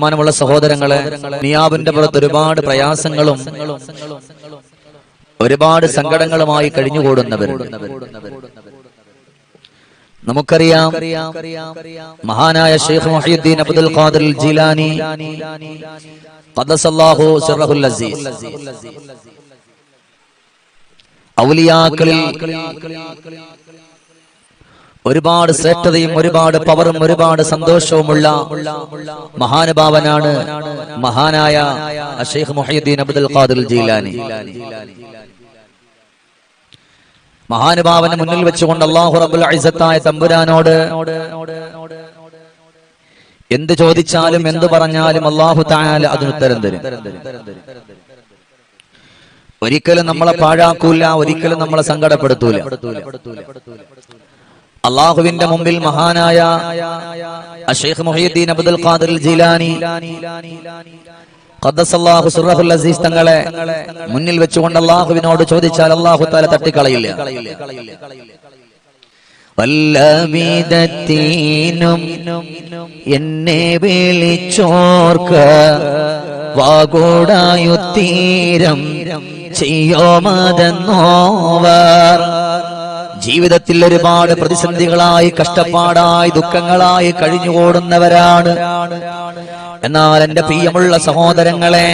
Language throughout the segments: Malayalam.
ബഹുമാനമുള്ള സഹോദരങ്ങളെ നിയാബിന്റെ പുറത്ത് ഒരുപാട് പ്രയാസങ്ങളും ഒരുപാട് സങ്കടങ്ങളുമായി കഴിഞ്ഞുകൂടുന്നവർ നമുക്കറിയാം മഹാനായ Sheikh Muhiyuddin Abdul Qadir Jilani ഖദ്ദസല്ലാഹു സിർറഹുൽ അസീസ്. ഔലിയാക്കളിൽ ഒരുപാട് ശ്രേഷ്ഠതയും ഒരുപാട് പവറും ഒരുപാട് സന്തോഷവുമുള്ള മഹാനുഭാവനാണ് മഹാനായ Sheikh Muhiyuddin Abdul Qadir Jilani. മഹാനുഭാവനെ മുന്നിൽ വെച്ചുകൊണ്ട് അള്ളാഹു റബ്ബുൽ ഇസ്സത്തായ തമ്പുരാനോട് എന്ത് ചോദിച്ചാലും എന്ത് പറഞ്ഞാലും അള്ളാഹു അതിന് ഉത്തരം തരും. ഒരിക്കലും നമ്മളെ പാഴാക്കൂല ഒരിക്കലും നമ്മളെ സങ്കടപ്പെടുത്തൂല. അള്ളാഹുവിന്റെ മുമ്പിൽ മഹാനായ അഷേഖ് മൊഹീദ്ദീൻ അബ്ദുൽ ഖാദിർ ജിലാനി ഖദ്ദസല്ലാഹു സുറഹുൽ അസീസ് തങ്ങളെ മുന്നിൽ വെച്ചുകൊണ്ട് അള്ളാഹുവിനോട് ചോദിച്ചാൽ അള്ളാഹു താല തട്ടിക്കളയില്ല. വല്ല വിധത്തീനും എന്നെ വിളിച്ചോർക്ക വാഗോടായുത്തീരം ചെയ്യോ മതെന്നോവർ ജീവിതത്തിൽ ഒരുപാട് പ്രതിസന്ധികളായി കഷ്ടപ്പാടായി ദുഃഖങ്ങളായി കഴിഞ്ഞുകൂടുന്നവരാണ്. എന്നാൽ എന്റെ പ്രിയമുള്ള സഹോദരങ്ങളെ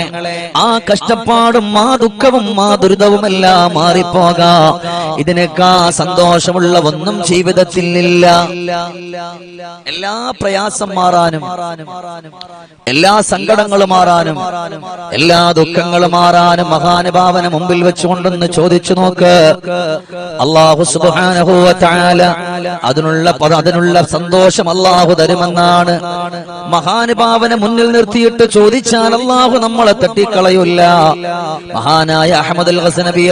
ആ കഷ്ടപ്പാടും ആ ദുഃഖവും ആ ദുരിതവുമെല്ലാം മാറിപ്പോകാം. ഇതിനേക്കാ സന്തോഷമുള്ള ഒന്നും ജീവിതത്തിൽ ഇല്ല. എല്ലാ പ്രയാസം മാറാനും എല്ലാ സങ്കടങ്ങളും മാറാനും എല്ലാ ദുഃഖങ്ങളും മാറാനും മഹാനുഭാവന മുമ്പിൽ വെച്ചുകൊണ്ടെന്ന് ചോദിച്ചു നോക്ക്. അള്ളാഹു അതിനുള്ള അതിനുള്ള സന്തോഷം അള്ളാഹു തരുമെന്നാണ്. മഹാനുഭാവനെ മുന്നിൽ നിർത്തിയിട്ട് ചോദിച്ചാൽ അള്ളാഹു നമ്മളെ തട്ടിക്കളയില്ല മഹാനായ അഹമ്മദ് ഹസനബി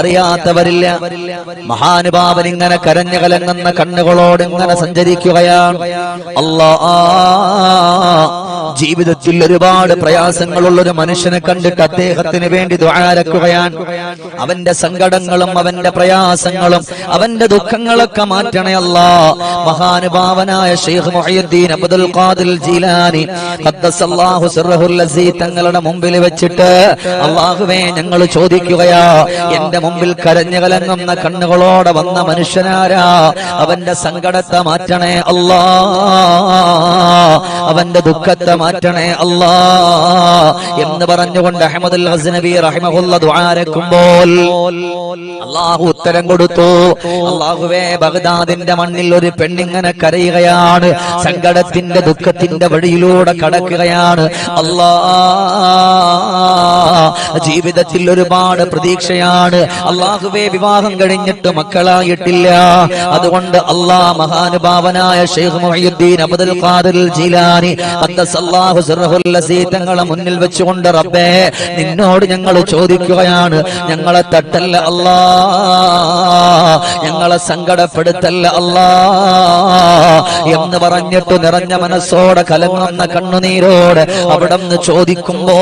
അറിയാത്തവരില്ല. മഹാനുഭാവൻ ഇങ്ങനെ കരഞ്ഞു കലങ്ങുന്ന കണ്ണുകളോട് ഇങ്ങനെ സഞ്ചരിക്കുകയാണ്. അല്ലാ ജീവിതത്തിൽ ഒരുപാട് പ്രയാസങ്ങളുള്ള ഒരു മനുഷ്യനെ കണ്ടിട്ട് അദ്ദേഹത്തിന് വേണ്ടി ദ്വാരക്കുകയാണ് അവന്റെ സങ്കടങ്ങളും അവന്റെ പ്രയാസങ്ങളും അവന്റെ ദുഃഖങ്ങളൊക്കെ മാറ്റണേ അല്ലാ. മഹാനുഭാവനായ ഷെയ്ഖ് മുഹയ്യുദ്ദീൻ അബ്ദുൽ ഖാദിൽ ജീലാനി ഖദ്ദസല്ലാഹു സിർറഹുൽ അസീസ് തങ്ങളുടെ മുമ്പിൽ വെച്ചിട്ട് അള്ളാഹുവേ ഞങ്ങൾ ചോദിക്കുകയാ എന്റെ മുമ്പിൽ കരഞ്ഞു കലങ്ങുന്ന കണ്ണുകളോടെ വന്ന മനുഷ്യനാരാ? അവന്റെ സങ്കടത്തെ മാറ്റണേ അല്ലാ. അവന്റെ ദുഃഖത്തെ മാറ്റണേ അല്ലാ. എന്ന് പറഞ്ഞുകൊണ്ട് അഹമ്മദുൽ ഹസ്നബി റഹിമഹുല്ല അള്ളാഹു ഉത്തരം കൊടുത്തു. അള്ളാഹുവേ ബഗ്ദാദിന്റെ മണ്ണിൽ ഒരു പെണ്ണിങ്ങനെ കരയുകയാണ്. സങ്കടത്തിന്റെ ദുഃഖത്തിന്റെ വഴിയിലൂടെ കടക്കുകയാണ്. അല്ലാ. ജീവിതത്തിൽ ഒരുപാട് പ്രതീക്ഷയാണ്. അള്ളാഹുവേ വിവാഹം കഴിഞ്ഞിട്ട് മക്കളായിട്ടില്ല. അതുകൊണ്ട് അള്ളാ മഹാനുഭാവനായ Sheikh Mohiyuddin Abdul Qadir Jilani ഖദ്ദസല്ലാഹു തങ്ങളെ മുന്നിൽ വെച്ചുകൊണ്ട് റബ്ബേ നിന്നോട് ഞങ്ങൾ ചോദിക്കുകയാണ്. ഞങ്ങളെ തട്ടല്ല അല്ലാ ഞങ്ങളെ സങ്കടപ്പെടുത്തല്ല അല്ലാ എന്ന് പറഞ്ഞിട്ട് നിറഞ്ഞ മനസ്സോടെ കലങ്ങുന്ന കണ്ണുനീരോട് അവിടെ നിന്ന് ചോദിക്കുമ്പോ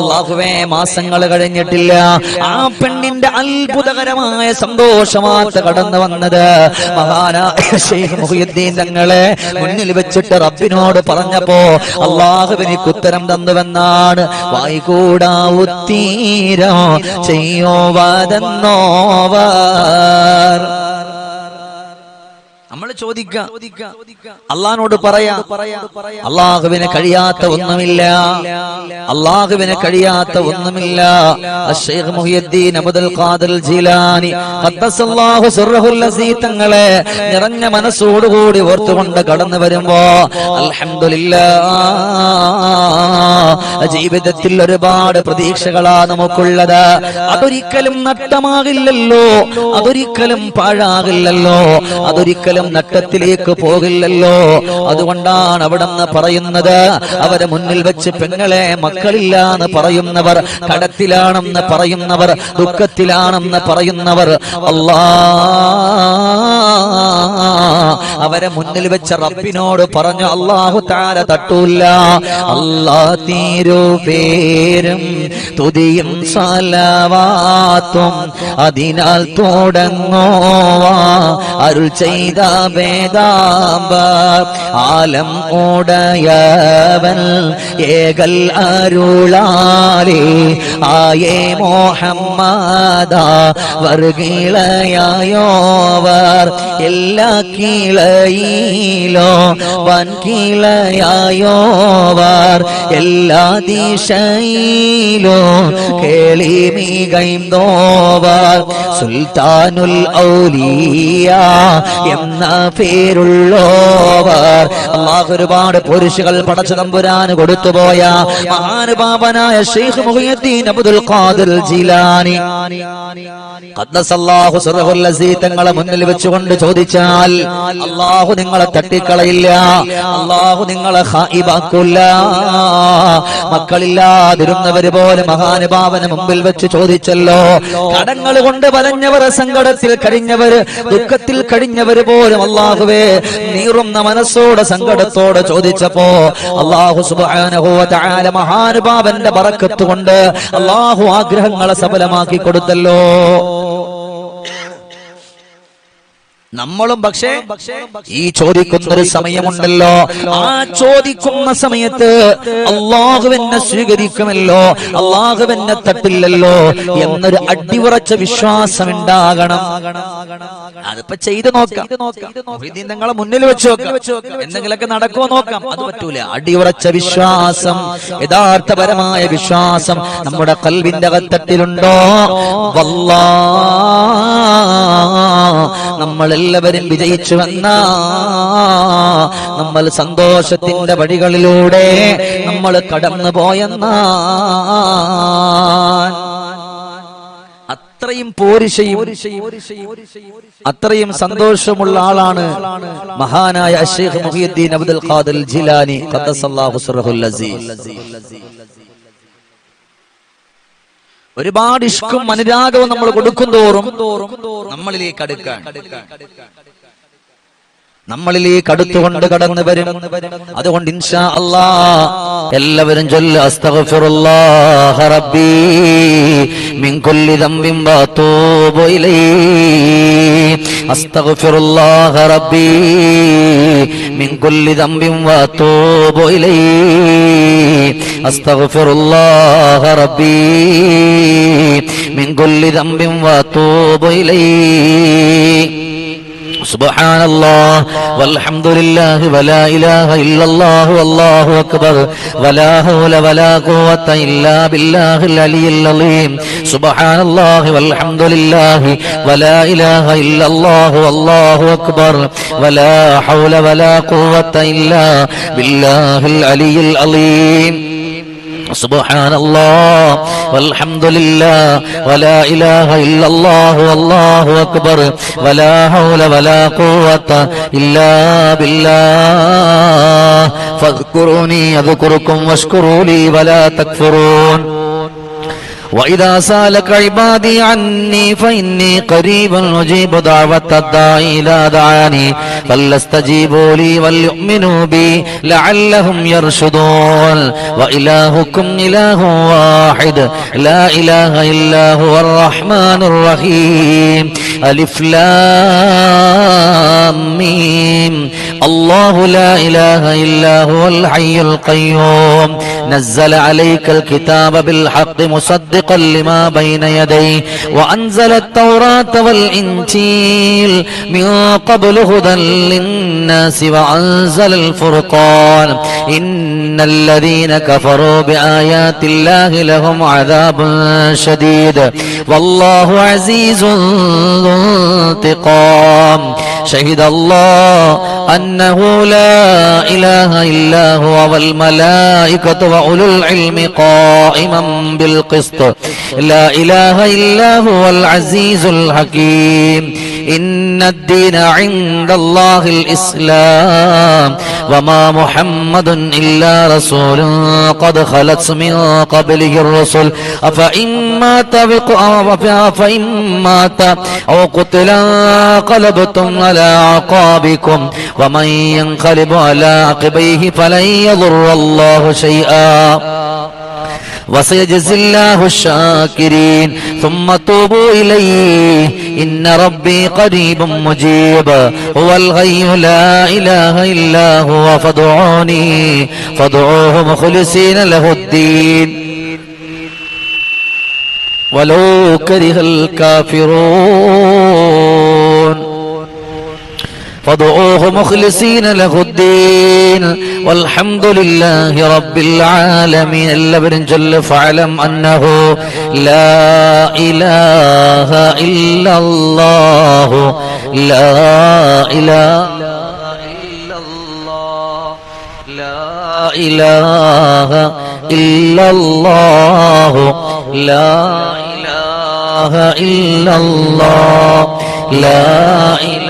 അള്ളാഹുവേ മാസങ്ങൾ കഴിഞ്ഞിട്ടില്ല. ആ പെണ്ണിന്റെ അത്ഭുതകരമായ സന്തോഷമാത്ത കടന്നു വന്നത് മഹാനായ ഷെയ്ഖ് മുഹിയുദ്ദീൻ തങ്ങളെ മുന്നിൽ വെച്ചിട്ട് റബ്ബിനോട് പറഞ്ഞപ്പോ അള്ളാഹുവിനിക്ക് ഉത്തരം തന്നുവെന്നാണ്. വായിക്കൂടാ ഉത്തീരോ. ചെയ്യോ വതെന്നോവർ നമ്മൾ ചോദിക്കാം. അള്ളഹാനോട് പറയാ. അള്ളാഹുവിനെ കഴിയാത്ത ഒന്നുമില്ല. അള്ളാഹുവിനെ കഴിയാത്ത ഒന്നുമില്ല. അശ്ശൈഖ് മുഹിയുദ്ദീൻ അബ്ദുൽ ഖാദിർ ജീലാനി ഖദ്ദസല്ലാഹു സിർറഹുൽ അസീസ് തങ്ങളെ നിറഞ്ഞ മനസ്സോടുകൂടി ഓർത്തുകൊണ്ട് കടന്നു വരുമ്പോ അൽഹംദുലില്ലാ ജീവിതത്തിൽ ഒരുപാട് പ്രതീക്ഷകളാ നമുക്കുള്ളത്. അതൊരിക്കലും നഷ്ടമാകില്ലല്ലോ. അതൊരിക്കലും പാഴാകില്ലല്ലോ. അതൊരിക്കലും നട്ടത്തിലേക്ക് പോകില്ലല്ലോ. അതുകൊണ്ടാണ് അവിടെ പറയുന്നത്. അവരെ മുന്നിൽ വെച്ച് പെങ്ങളെ മക്കളില്ല എന്ന് പറയുന്നവർ കടത്തിലാണെന്ന് പറയുന്നവർ ദുഃഖത്തിലാണെന്ന് പറയുന്നവർ. അല്ലാ. അവരെ മുന്നിൽ വെച്ച റബ്ബിനോട് പറഞ്ഞു അള്ളാഹു താര തട്ടൂല്ല. അല്ലാ തീരോ പേരും തുതിയും സലവാത്തും. അതിനാൽ തുടങ്ങോവാ. അരുൾ ചെയ്ത വേദാംബർ ആലം ഓടയവൻ ഏകൽ അരുളാലേ ആയേ മോഹമ്മദ വർഗീളയായോവർ എല്ലാ കീളയിലോ വൻകീളയായോവർ എല്ലാ ദിശയിലോ കേളി മീകൈന്തോവർ സുൽത്താനുൽ ഔലിയ എന്ന പേരുള്ളോവർ. അള്ളാഹ് ഒരുപാട് പുരുഷകൾ പടച്ചു തമ്പുരാന് കൊടുത്തുപോയ മഹാനുഭാവനായ Sheikh Muhiyuddin Abdul Qadir Jilani. തങ്ങളെ മുന്നിൽ വെച്ചുകൊണ്ട് ചോദിച്ചാൽ അള്ളാഹു നിങ്ങളെ തട്ടിക്കളയില്ല അള്ളാഹു നിങ്ങളെ ഹായിബാക്കില്ല. മക്കളില്ലാതിരുന്നവര് പോലെ മഹാനുഭാവന് മുമ്പിൽ വെച്ച് ചോദിച്ചല്ലോ. കടങ്ങൾ കൊണ്ട് വലഞ്ഞവർ സങ്കടത്തിൽ കഴിഞ്ഞവര് ദുഃഖത്തിൽ കഴിഞ്ഞവര് പോലും അള്ളാഹുവേ നീറുന്ന മനസ്സോടെ സങ്കടത്തോടെ ചോദിച്ചപ്പോ അള്ളാഹു തആല മഹാനുഭാവന്റെ പറക്കത്തുകൊണ്ട് അള്ളാഹു ആഗ്രഹങ്ങളെ സഫലമാക്കി കൊടുത്തല്ലോ. നമ്മളും പക്ഷേ ഈ ചോദിക്കുന്ന ഒരു സമയമുണ്ടല്ലോ. ആ ചോദിക്കുന്ന സമയത്ത് അള്ളാഹുവിനെ സ്വീകരിക്കുമല്ലോ. അള്ളാഹുവിനെ തട്ടില്ലല്ലോ എന്നൊരു അടിയുറച്ച വിശ്വാസം ഉണ്ടാകണം അതിപ്പോ ചെയ്ത് നോക്കാം. നിങ്ങളെ മുന്നിൽ വെച്ച് നോക്കാം. എന്തെങ്കിലുമൊക്കെ നടക്കുമോ നോക്കാം. അത് പറ്റൂല. അടിയുറച്ച വിശ്വാസം യഥാർത്ഥപരമായ വിശ്വാസം നമ്മുടെ കൽവിന്റെ അകത്തട്ടിലുണ്ടോ? വല്ലാ നമ്മളെല്ലാവരും വിജയിച്ചു വന്ന. നമ്മൾ സന്തോഷത്തിന്റെ വഴികളിലൂടെ നമ്മൾ കടന്നു പോയെന്ന. അത്രയും പോരിശയും അത്രയും സന്തോഷമുള്ള ആളാണ് മഹാനായ അഷേഖ് മുഹിയുദ്ദീൻ അബ്ദുൽ ഖാദിൽ ജിലാനി ഖദ്ദസല്ലാഹു സിർഹുൽ അസീസ്. ഒരുപാട് ഇഷ്കും അനുരാഗവും നമ്മൾ കൊടുക്കും തോറും നമ്മളിലേക്ക് അടുക്കാൻ. നമ്മളിലേക്ക് അടുത്തുകൊണ്ട് കടന്നു വരും. അതുകൊണ്ട് ഇൻഷാ അല്ലാ എല്ലാവരും ചൊല്ല അസ്തഗ്ഫിറുല്ലാഹ റബ്ബി മിൻ കുല്ലി ദംബിൻ വഅതൂബു ഇലൈഹി. അസ്തഗ്ഫിറുല്ലാഹ റബ്ബി മിൻ കുല്ലി ഇലൈഹി. അസ്തഗ്ഫിറുല്ലാഹ മിൻ കുല്ലി ഇലൈഹി. സുബ്ഹാനല്ലാ വൽഹംദുലില്ലാഹി വലാ ഇലാഹ ഇല്ലല്ലാഹു അല്ലാഹു അക്ബർ. വലാ ഹൗല വലാ ഖുവത ഇല്ലാ ബില്ലാഹിൽ അലിയിൽ അലീം. സുബ്ഹാനല്ലാഹി വൽഹംദുലില്ലാഹി വലാ ഇലാഹ ഇല്ലല്ലാഹു അല്ലാഹു അക്ബർ. വലാ ഹൗല വലാ ഖുവത ഇല്ലാ ബില്ലാഹിൽ അലിയിൽ അലീം. سبحان الله والحمد لله ولا إله إلا الله والله أكبر ولا حول ولا قوة إلا بالله فاذكروني أذكركم واشكروا لي ولا تكفرون وإذا سالك عبادي عني فإني قريب أجيب دعوة الداعي إذا دعاني فليستجيبوا لي وليؤمنوا بي لعلهم يرشدون وإلهكم إله واحد لا إله إلا هو الرحمن الرحيم ألف لام ميم الله لا إله إلا هو الحي القيوم. نزل عليك الكتاب بالحق مصدقا لما بين يديه. وأنزل التوراة والإنجيل من قبل هدى للناس وأنزل الفرقان. إن الذين كفروا بآيات الله لهم عذاب شديد. والله عزيز ذو انتقام. شهد الله أنه لا إله إلا هو والملائكة وأولو العلم قائما بالقسط. لا إله إلا هو العزيز الحكيم. إن الدين عند الله الإسلام. وما محمد إلا رسول قد خلت من قبله الرسل. أفإن مات فإن مات أو قتل انقلبتم على عقابكم. ومن ينقلب على عقبيه فلن يضر الله شيئا. وسيجزي الله الشاكرين. ثم توبوا إليه. إن ربي قريب مجيب. هو الغي لا إله إلا هو. فادعوني. فادعوه مخلصين له الدين. ولو كره الكافرون. فادعوه مخلصين له الدين والحمد لله رب العالمين إلا بن جل فاعلم أنه لا إله إلا الله لا إله لا إله إلا الله لا إله إلا الله لا إله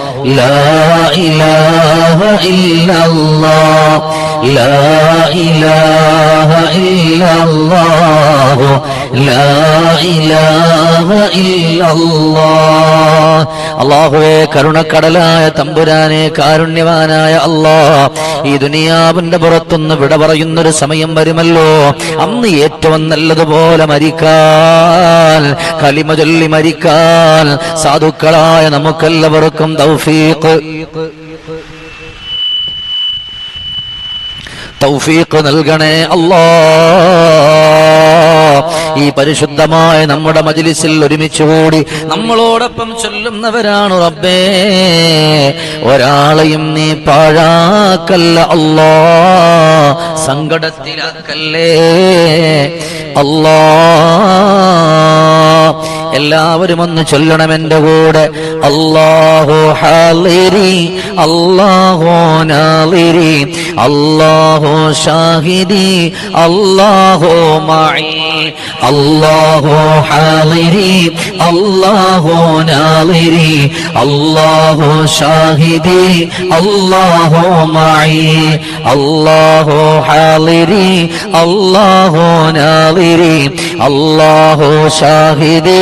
لا إله إلا الله. لا إله إلا الله لا إله إلا الله അള്ളാഹുവെ കരുണക്കടലായ തമ്പുരാനെ കാരുണ്യവാനായ അല്ലാ ഈ ദുനിയാവിന്റെ പുറത്തുനിന്ന് വിട പറയുന്നൊരു സമയം വരുമല്ലോ അന്ന് ഏറ്റവും നല്ലതുപോലെ മരിക്കാൻ കലിമ ചൊല്ലി മരിക്കാൻ സാധുക്കളായ നമുക്കെല്ലാവർക്കും തൗഫീഖ് തൗഫീഖ് നൽകണേ അല്ലാ. ഈ പരിശുദ്ധമായ നമ്മുടെ മജിലിസിൽ ഒരുമിച്ച് കൂടി നമ്മളോടൊപ്പം ചൊല്ലുന്നവരാണ് റബ്ബേ. ഒരാളെയും നീ പാഴാക്കല്ല അല്ലാ. സങ്കടത്തിലാക്കല്ലേ. അല്ലാ. എല്ലാവരും ഒന്ന് ചൊല്ലണം എന്റെ കൂടെ. അള്ളാഹു ഹാലിരി അള്ളാഹു നാലിരി അള്ളാഹു ഷാഹിരി അള്ളാഹു മായി അള്ളാഹു ഹാലിരി അള്ളാഹു നാലിരി അള്ളാഹു ഷാഹിദി അള്ളാഹു മായി അള്ളാഹു ഹാലിരി അള്ളാഹു നാലിരി അള്ളാഹു ഷാഹിദി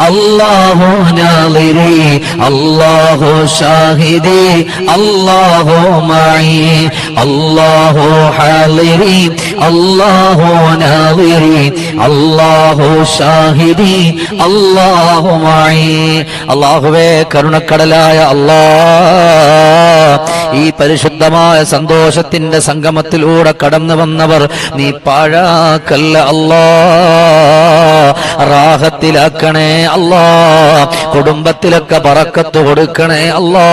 അല്ലാഹു നാലിരി അല്ലാഹു ഷാഹിദി അല്ലാഹു മായി അല്ലാഹു ഹാലിരി അല്ലാഹു നാളിരി അല്ലാഹു ഷാഹിദി അല്ലാഹു മായി. അല്ലാഹുവേ കരുണക്കടലായ അല്ലാ ഈ പരിശുദ്ധമായ സന്തോഷത്തിന്റെ സംഗമത്തിലൂടെ കടന്നു വന്നവർ നീ പാഴാക്കല്ല അല്ലാ റാഹത്തിലാക്കണേ അല്ലാ. കുടുംബത്തിലൊക്കെ പറക്കത്ത് കൊടുക്കണേ അല്ലാ.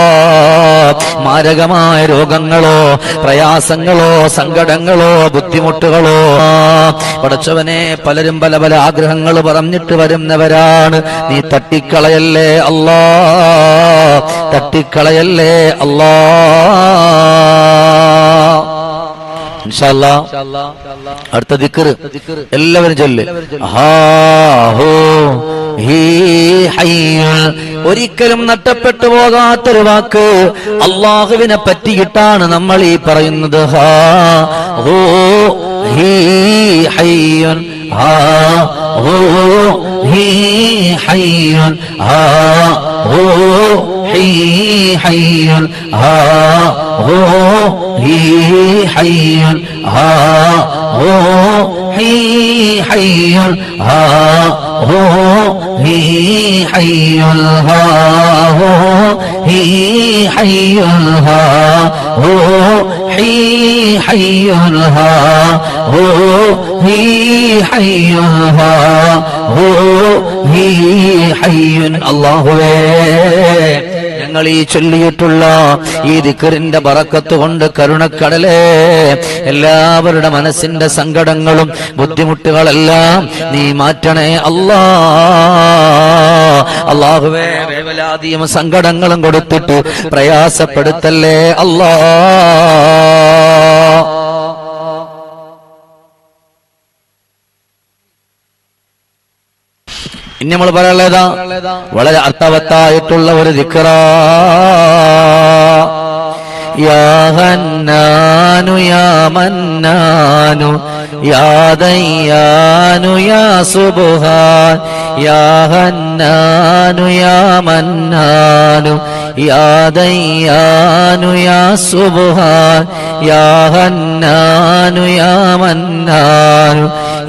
മാരകമായ രോഗങ്ങളോ പ്രയാസങ്ങളോ സങ്കടങ്ങളോ ബുദ്ധിമുട്ടുകളോ. പടച്ചവനെ പലരും പല പല ആഗ്രഹങ്ങൾ പറഞ്ഞിട്ട് വരുന്നവരാണ്. നീ തട്ടിക്കളയല്ലേ അല്ലാ. തട്ടിക്കളയല്ലേ അല്ലാ. അടുത്ത ദിക്കർ എല്ലാവരും ചൊല്ല്. ഒരിക്കലും നഷ്ടപ്പെട്ടു പോകാത്തൊരു വാക്ക് അള്ളാഹുവിനെ പറ്റിയിട്ടാണ് നമ്മൾ ഈ പറയുന്നത്. ഹാ ഹോ ഹീ ഹയ്യൻ ഹാ ഹോ ഹീ حي ها روحي حي ها روحي حي ها روحي حي ها روحي حي ها روحي حي ها روحي حي ها روحي حي ها روحي حي الله ഞങ്ങൾ ഈ ചൊല്ലിയിട്ടുള്ള ഈ ദിക്കറിന്റെ പറക്കത്ത് കൊണ്ട് കരുണക്കടലേ എല്ലാവരുടെ മനസ്സിന്റെ സങ്കടങ്ങളും ബുദ്ധിമുട്ടുകളെല്ലാം നീ മാറ്റണേ അല്ലാ. അള്ളാഹുവേ വേവലാതിയും സങ്കടങ്ങളും കൊടുത്തിട്ട് പ്രയാസപ്പെടുത്തല്ലേ അല്ലാ. പിന്നെ നമ്മൾ പറയാനുള്ളതാ വളരെ അർത്ഥവത്തായിട്ടുള്ള ഒരു ദിക്കറ യാഹന്നാനു യാമന്നാനു യാദയ്യാനു യാ സുബുഹാൻ. യാഹന്നാനു യാമന്നാനു യാദയ്യാനു യാ സുബുഹാൻ യാഹന്നാനു യാമന്നാനു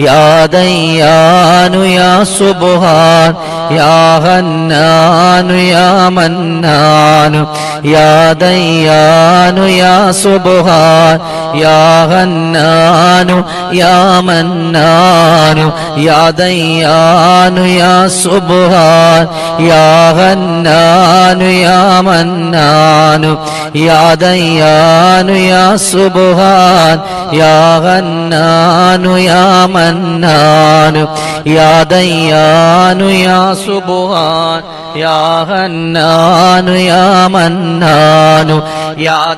യാദയ്യാനു യാ സുബുഹാൻ يا غنان يا منان يا ديان يا سبحان يا غنان يا منان يا ديان يا سبحان يا غنان يا منان يا ديان يا سبحان يا غنان يا منان يا ديان يا സുബ്ഹാൻ യാ ഹന്നാനു യാ മന്നാനു യാ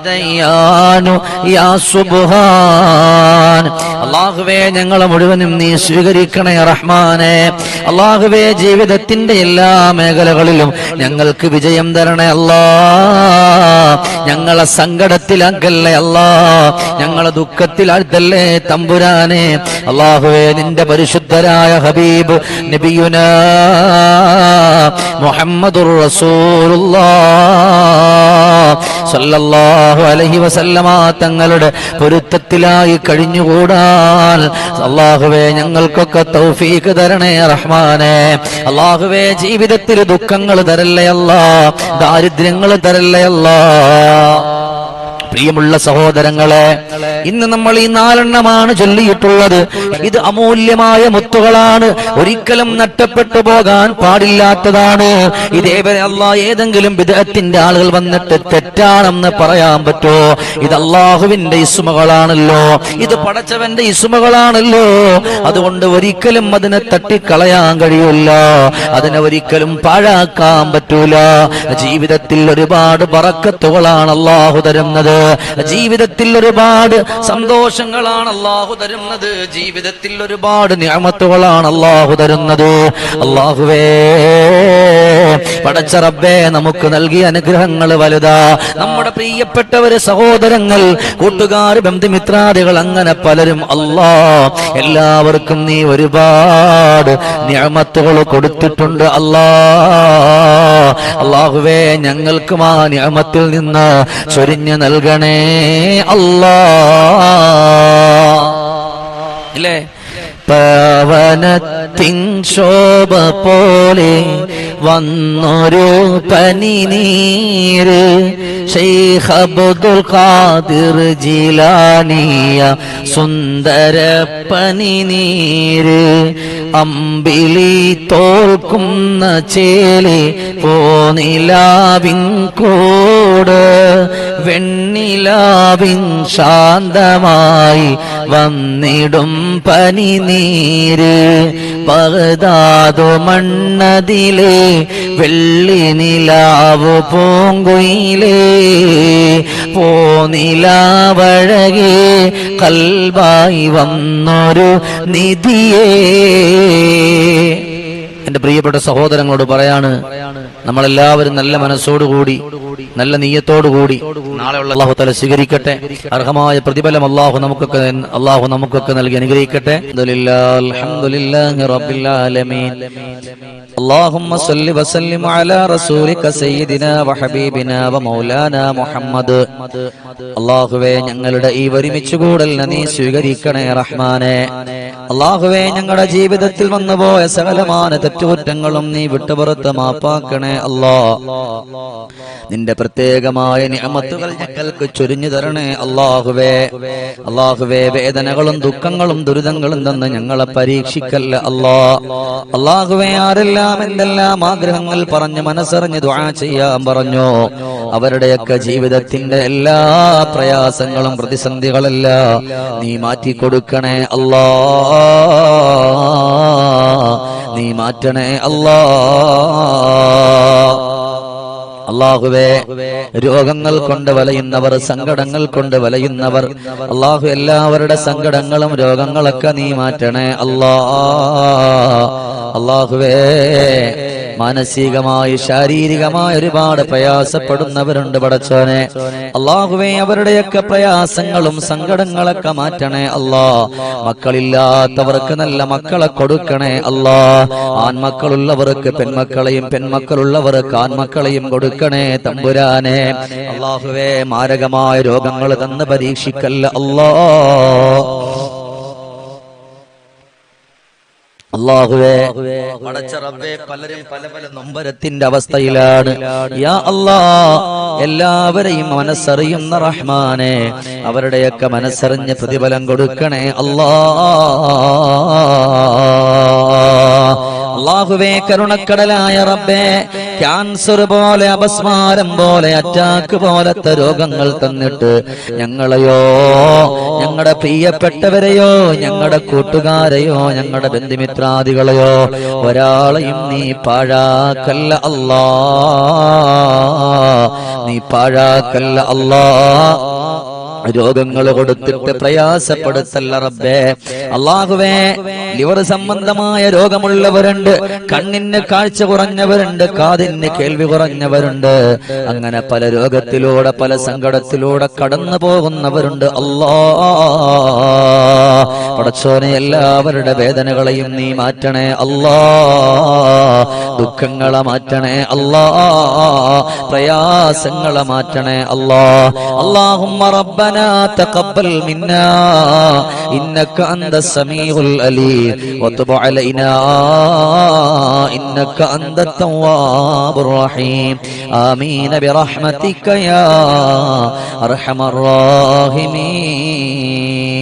യാ സുബ്ഹാൻ. അള്ളാഹുവേ ഞങ്ങളെ മുഴുവനും നീ സ്വീകരിക്കണേ റഹ്മാനെ. അള്ളാഹുവേ ജീവിതത്തിന്റെ എല്ലാ മേഖലകളിലും ഞങ്ങൾക്ക് വിജയം തരണേ അല്ലാ. ഞങ്ങളെ സങ്കടത്തിലാക്കല്ലേ അല്ലാ. ഞങ്ങളെ ദുഃഖത്തിലാഴ്ത്തല്ലേ തമ്പുരാനെ. അള്ളാഹുവേ നിന്റെ പരിശുദ്ധരായ ഹബീബ് നബിയുന മുഹമ്മദുർ സല്ലല്ലാഹു അലൈഹി വസല്ലമ തങ്ങളുടെ പൊരുത്തത്തിലായി കഴിഞ്ഞുകൂടാൻ അള്ളാഹുവേ ഞങ്ങൾക്കൊക്കെ തൗഫീഖ് തരണേ റഹ്മാനെ. അള്ളാഹുവേ ജീവിതത്തിൽ ദുഃഖങ്ങൾ തരല്ലേ അല്ലാ ദാരിദ്ര്യങ്ങൾ തരല്ലേ അല്ലാ പ്രിയമുള്ള സഹോദരങ്ങളെ ഇന്ന് നമ്മൾ ഈ നാലെണ്ണമാണ് ചൊല്ലിയിട്ടുള്ളത്. ഇത് അമൂല്യമായ മുത്തുകളാണ്. ഒരിക്കലും നഷ്ടപ്പെട്ടു പോകാൻ പാടില്ലാത്തതാണ്. ഇതേവരെ അള്ളാഹ് ഏതെങ്കിലും വിദേഹത്തിന്റെ ആളുകൾ വന്നിട്ട് തെറ്റാണെന്ന് പറയാൻ പറ്റോ? ഇത് അള്ളാഹുവിന്റെ ഇസുമകളാണല്ലോ. ഇത് പടച്ചവന്റെ ഇസുമകളാണല്ലോ. അതുകൊണ്ട് ഒരിക്കലും അതിനെ തട്ടിക്കളയാൻ കഴിയില്ല അതിനെ ഒരിക്കലും പാഴാക്കാൻ പറ്റൂല. ജീവിതത്തിൽ ഒരുപാട് പറക്കത്തുകളാണ് അള്ളാഹു തരുന്നത്. ജീവിതത്തിൽ ഒരുപാട് സന്തോഷങ്ങളാണ് അള്ളാഹു തരുന്നത്. ജീവിതത്തിൽ ഒരുപാട് ഞാമത്തുകളാണ് അള്ളാഹു തരുന്നത്. അള്ളാഹുവേ പടച്ച റബ്ബേ നമുക്ക് നൽകിയ അനുഗ്രഹങ്ങൾ വലുതാ. നമ്മുടെ പ്രിയപ്പെട്ടവര് സഹോദരങ്ങൾ കൂട്ടുകാർ ബന്ധുമിത്രാദികൾ അങ്ങനെ പലരും അല്ലാ എല്ലാവർക്കും നീ ഒരുപാട് ഞാമത്തുകൾ കൊടുത്തിട്ടുണ്ട് അല്ലാ. അള്ളാഹുവേ ഞങ്ങൾക്കും ആ ഞാമത്തിൽ നിന്ന് ചൊരിഞ്ഞു നൽകണേ അല്ലാ? പവനത്തിൻ ശോഭ പോലെ വന്നൊരു പനിനീര് ഷെയ്ഖ് അബ്ദുൽ ഖാദിർ ജിലാനിയ സുന്ദര പനിനീര് അമ്പിളി തോൽക്കുന്ന ചേലി പോനിലാവിൻ കൂട്. വെണ്ണിലാവിൻ ശാന്തമായി വന്നിടും പനിനീര് പകതാതു മണ്ണതിലെ വെള്ളി നിലാവ് പൂങ്കുയിലേ പോനിലാവഴകെ കൽവായി വന്നൊരു നിധിയേ. എന്റെ പ്രിയപ്പെട്ട സഹോദരങ്ങളോട് പറയാണ് നമ്മളെല്ലാവരും നല്ല മനസ്സോടുകൂടി നല്ല നീയത്തോടുകൂടി നാളെയുള്ള അള്ളാഹു തല സ്വീകരിക്കട്ടെ അർഹമായ പ്രതിഫലം അള്ളാഹു നമുക്കൊക്കെ അള്ളാഹു നമുക്കൊക്കെ നൽകി അനുഗ്രഹിക്കട്ടെ അൽഹംദുലില്ലാഹി റബ്ബിൽ ആലമീൻ اللهم صل وسلم على رسولك سيدنا وحبيبنا ومولانا محمد അള്ളാഹുവേ ഞങ്ങളുടെ ഈ ഒരുമിച്ച് കൂടൽ നീ സ്വീകരിക്കണേ റഹ്മാനെ അള്ളാഹുവേ ഞങ്ങളുടെ ജീവിതത്തിൽ വന്നുപോയ സകലമാന തെറ്റുകുറ്റങ്ങളും നീ വിട്ടുപുറത്ത് മാപ്പാക്കണേ അല്ലാ നിന്റെ പ്രത്യേകമായ നിയമത്തുകൾ ഞങ്ങൾക്ക് ചൊരിഞ്ഞു തരണേ അള്ളാഹുവേ. അള്ളാഹുവേ. വേദനകളും ദുഃഖങ്ങളും ദുരിതങ്ങളും തന്ന് ഞങ്ങളെ പരീക്ഷിക്കല്ല അല്ലാ അള്ളാഹുവേ ആരെല്ലാം എന്തെല്ലാം ആഗ്രഹങ്ങൾ പറഞ്ഞു മനസ്സറിഞ്ഞ് ദുആ ചെയ്യാൻ പറഞ്ഞു? അവരുടെയൊക്കെ ജീവിതത്തിന്റെ എല്ലാ പ്രയാസങ്ങളും പ്രതിസന്ധികളല്ല നീ മാറ്റി കൊടുക്കണേ അല്ലാ നീ മാറ്റണേ അല്ലാ അള്ളാഹുവേ രോഗങ്ങൾ കൊണ്ട് വലയുന്നവർ സങ്കടങ്ങൾ കൊണ്ട് വലയുന്നവർ അള്ളാഹു എല്ലാവരുടെ സങ്കടങ്ങളും രോഗങ്ങളൊക്കെ നീ മാറ്റണേ അല്ലാ അള്ളാഹുവേ മാനസികമായി ശാരീരികമായി ഒരുപാട് പ്രയാസപ്പെടുന്നവരുണ്ട് പടച്ചോനെ. അള്ളാഹുവെ അവരുടെയൊക്കെ പ്രയാസങ്ങളും സങ്കടങ്ങളൊക്കെ മാറ്റണേ അല്ലാ. മക്കളില്ലാത്തവർക്ക് നല്ല മക്കളെ കൊടുക്കണേ അല്ലാ. ആൺമക്കളുള്ളവർക്ക് പെൺമക്കളെയും പെൺമക്കളുള്ളവർക്ക് ആൺമക്കളെയും കൊടുക്കണേ തമ്പുരാനെ. അള്ളാഹുവേ മാരകമായ രോഗങ്ങൾ തന്ന് പരീക്ഷിക്കല്ല അല്ലാ. അള്ളാഹുവേ പടച്ച റബ്ബേ പലരും പല പല നൊമ്പരത്തിന്റെ അവസ്ഥയിലാണ്. യാ അല്ലാ എല്ലാവരെയും മനസ്സറിയുന്ന റഹ്മാനെ അവരുടെയൊക്കെ മനസ്സറിഞ്ഞ് പ്രതിഫലം കൊടുക്കണേ അല്ലാ അള്ളാഹുവേ കരുണക്കടലായ റബ്ബേ ക്യാൻസർ പോലെ അപസ്മാരം പോലെ അറ്റാക്ക് പോലത്തെ രോഗങ്ങൾ തന്നിട്ട് ഞങ്ങളെയോ ഞങ്ങളുടെ പ്രിയപ്പെട്ടവരെയോ ഞങ്ങളുടെ കൂട്ടുകാരെയോ ഞങ്ങളുടെ ബന്ധുമിത്രാദികളെയോ ഒരാളെയും നീ പാഴാക്കല്ല അല്ലാ. നീ പാഴാക്കല്ല അല്ലാ. രോഗങ്ങൾ കൊടുത്തിട്ട് പ്രയാസപ്പെടുത്തല്ല റബ്ബേ. അള്ളാഹുവേ ലിവർ സംബന്ധമായ രോഗമുള്ളവരുണ്ട് കണ്ണിന് കാഴ്ച കുറഞ്ഞവരുണ്ട് കാതിന് കേൾവി കുറഞ്ഞവരുണ്ട്. അങ്ങനെ പല രോഗത്തിലൂടെ പല സങ്കടത്തിലൂടെ കടന്നു പോകുന്നവരുണ്ട്. അല്ലാ പടച്ചോനെ എല്ലാവരുടെ വേദനകളെയും നീ മാറ്റണേ. അല്ലാ ദുഃഖങ്ങളെ മാറ്റണേ അല്ലാ. പ്രയാസങ്ങളെ മാറ്റണേ അല്ലാ. അല്ലാഹുമ്മ റബ്ബന തഖബ്ബൽ മിന്നാ. ഇന്നക അന്ത സമീഉൽ അലീം. വതുബ് അലൈനാ. ഇന്നക അന്ത തവ്വാബുർ റഹീം. ആമീൻ ബിറഹ്മതിക യാ അർഹമർ റഹീമീൻ.